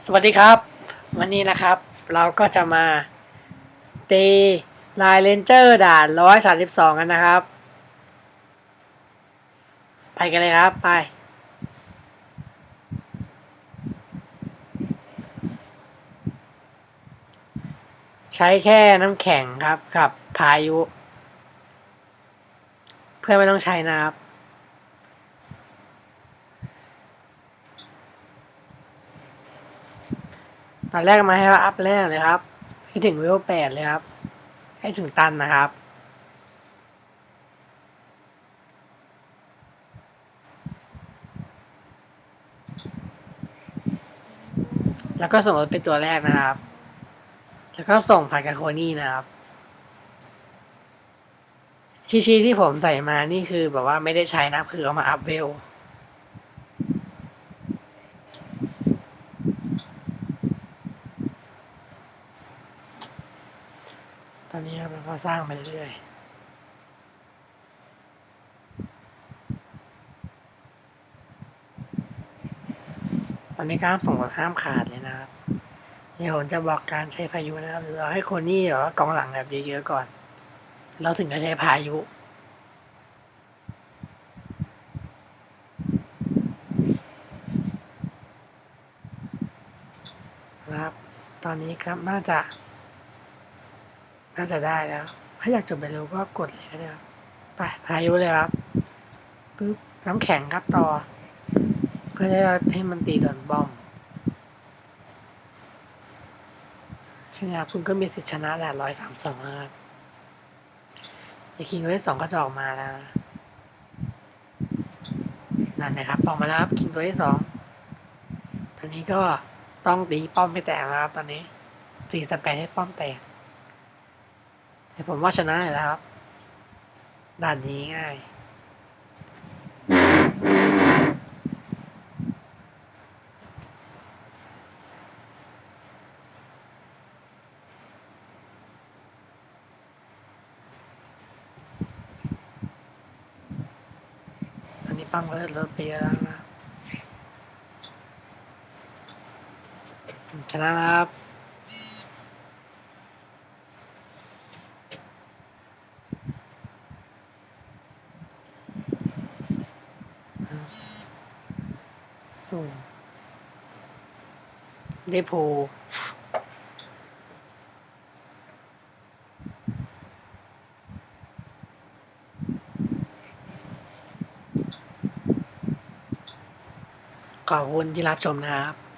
สวัสดีครับ วันนี้นะครับ เราก็จะมาตีลายเลนเจอร์ด่านร้อยสาสิบสองกันนะครับ ไปกันเลยครับไป ใช้แค่น้ำแข็งครับกับพายุ เพื่อไม่ต้องใช้นะครับ ตอนแรกมาให้ว่าอัพแรกเลยครับ ให้ถึงเวลแปดเลยครับ ให้ถึงตันนะครับ แล้วก็ส่งรถเป็นตัวแรกนะครับ แล้วก็ส่งผ่านกับโคนี่นะครับ ชีชีที่ผมใส่มานี่คือแบบว่าไม่ได้ใช้นะคือเอามาอัพเวล ตอนนี้เราก็สร้างไปเรื่อยๆตอนนี้การส่งแบบห้ามขาดเลยนะครับเดี๋ยวผมจะบอกการใช้พายุนะครับเราให้คนนี่แบบว่ากองหลังแบบเยอะๆก่อน เราถึงจะใช้พายุนะครับ ตอนนี้ครับน่าจะ น่าจะได้แล้ว ถ้าอยากจบไปเร็วก็กดเลยก็ได้ครับไปพายุเลยครับปึ๊บน้ำแข็งครับต่อ เพื่อให้เราให้มันตีโดนบอมแค่นี้ครับคุณก็มีสิทธิชนะแหละร้อยสามสองนะครับไอคิงไว้สองก็จะออกมาแล้วนั่นนะครับออกมาแล้วครับคิงตัวที่สองตอนนี้ก็ต้องตีป้อมไม่แตกนะครับ ตอนนี้สี่สแปนให้ป้อมแตก แต่ผมว่าชนะอยู่แล้วครับ ด่านนี้ง่ายตอนนี้ปั้มก็ลดไปเยอะแล้วนะชนะแล้วครับ สูงได้โพขอบคุณที่รับชมนะครับ